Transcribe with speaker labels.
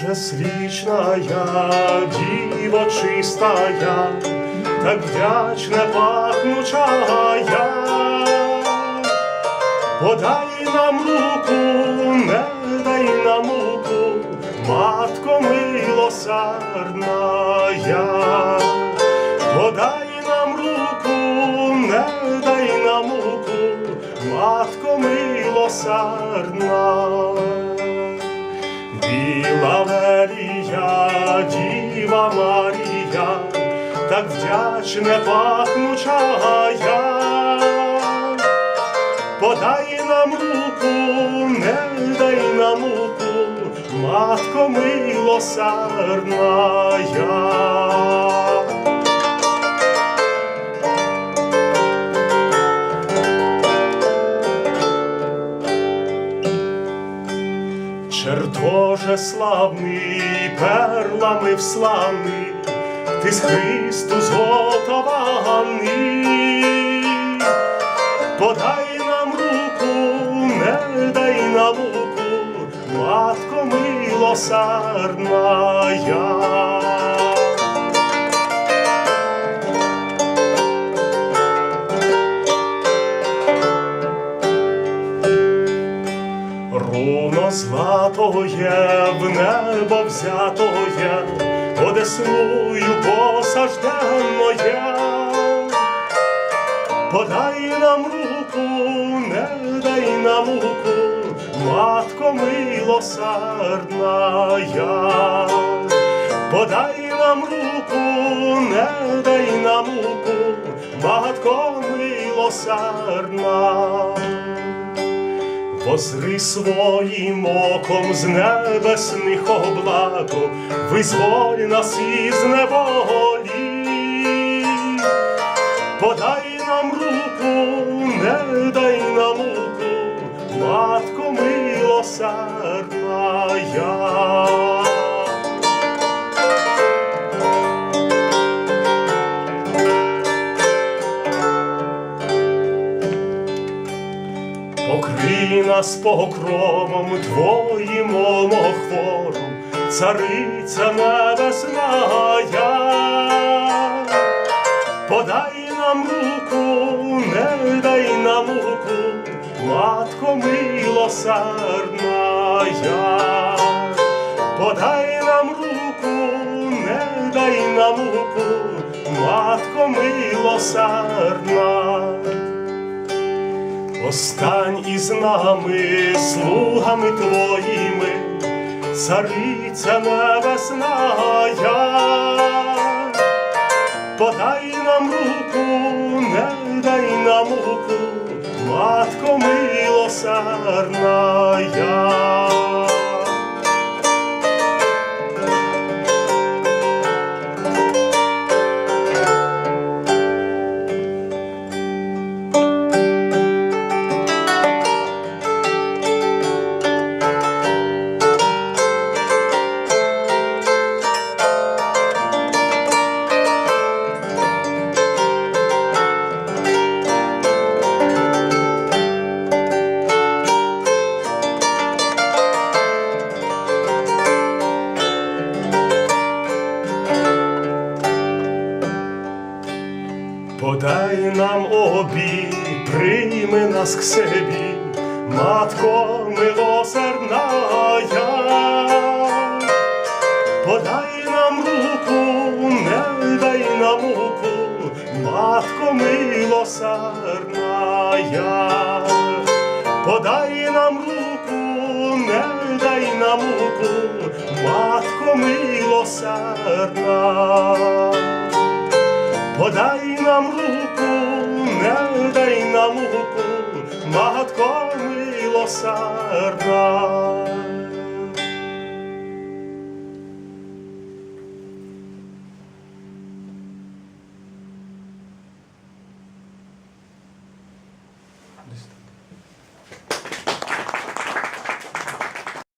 Speaker 1: Чеслічная, діво чистая, так вдячне пахнучая, подай нам руку, не дай нам муку, матко милосердная, подай нам руку, не дай нам муку, матко милосердна. Біла Марія, Діва Марія, так вдячне пахнуча я, подай нам руку, не дай нам муку, матко милосердная. Чертоже славний, перлами вславний, ти з Христу зготований. Подай нам руку, не дай нам луку, матко милосердная. Руно златоє, в небо взятоє, Одесною посажденноє. Подай нам руку, не дай нам муку, матко милосердная. Подай нам руку, не дай нам муку, матко милосердна. Возри своїм оком з небесних облаку, визволь нас із неволі. Подай нам руку, не дай нам луку, матко милосердна Покрий нас покровом твоїм омохвором, цариця небесная. Подай нам руку, не дай нам муку, матко милосердная. Подай нам руку, не дай нам муку, матко милосердна. Остань із нами, слугами твоїми, цариця небесна, я. Подай нам руку, не дай нам муку, матко милосердная. Подай нам обі, прийми нас к собі, матко милосердная. Подай нам руку, не дай нам муку, матко милосердная. Подай нам руку, не дай нам муку, матко милосердна. Подай нам руку, не дай нам муку, матко милосердна.